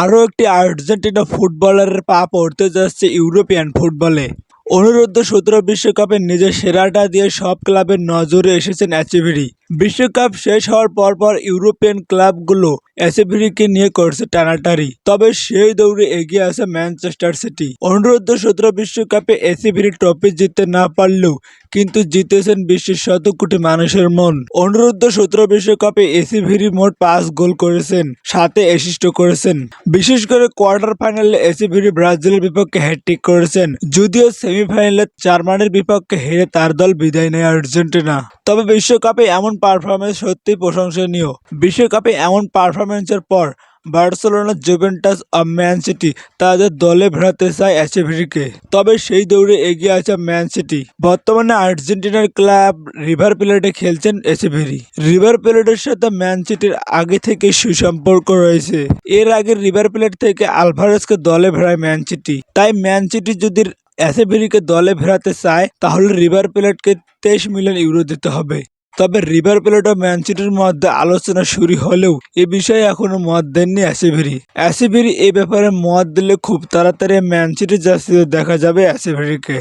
আরও একটি আর্জেন্টিনা ফুটবলারের পা পড়তে যাচ্ছে ইউরোপিয়ান ফুটবলে। অনুরুদ্ধ সতেরো বিশ্বকাপে নিজের সেরাটা দিয়ে সব ক্লাবের নজরে এসেছেন অ্যাচেভেরি। বিশ্বকাপ শেষ হওয়ার পর পর ইউরোপিয়ান ক্লাবগুলো অ্যাসেভেরিকে নিয়ে করছে টানাটারি তবে সেই দৌড়ে এগিয়ে আছে ম্যানচেস্টার সিটি। অনুরোধ সতেরো বিশ্বকাপে এসিভিরি ট্রফি জিততে না পারলেও কিন্তু জিতেছেন বিশ্বের শত কোটি মানুষের মন। অনুরোধ সতেরো বিশ্বকাপে এসিভিরি মোট পাঁচ গোল করেছেন সাথে অ্যাসিস্ট করেছেন। বিশেষ করে কোয়ার্টার ফাইনালে এসিভিরি ব্রাজিলের বিপক্ষে হ্যাট্রিক করেছেন, যদিও সেমিফাইনালে জার্মানির বিপক্ষে হেরে তার দল বিদায় নেয় আর্জেন্টিনা। তবে বিশ্বকাপে এমন পারফরমেন্স সত্যি প্রশংসনীয়। বিশ্বকাপে এমন পারফরমেন্সের পর বার্সেলোনা জুভেন্টাস ও ম্যান সিটি তাদের দলে ভেড়াতে চায় অ্যাচেভেরিকে তবে সেই দৌড়ে এগিয়ে আছে ম্যান সিটি। বর্তমানে আর্জেন্টিনার ক্লাব রিভার প্লেটে খেলছেন এসেভেরি রিভার প্লেটের সাথে ম্যান সিটির আগে থেকে সুসম্পর্ক রয়েছে। এর আগে রিভার প্লেট থেকে আলভারেজকে দলে ভেড়ায় ম্যান সিটি। তাই ম্যান সিটি যদি অ্যাসেভেরিকে দলে ভেড়াতে চায়, তাহলে রিভার প্লেটকে তেইশ মিলিয়ন ইউরো দিতে হবে। তবে রিভার প্লেট ও ম্যান সিটির মধ্যে আলোচনা শুরু হলেও এ বিষয়ে এখনও মত দেননি অ্যাসেভেরি অ্যাসেভেরি এ ব্যাপারে মত দিলে খুব তাড়াতাড়ি ম্যান সিটির জার্সিতে দেখা যাবে অ্যাসেভেরিকে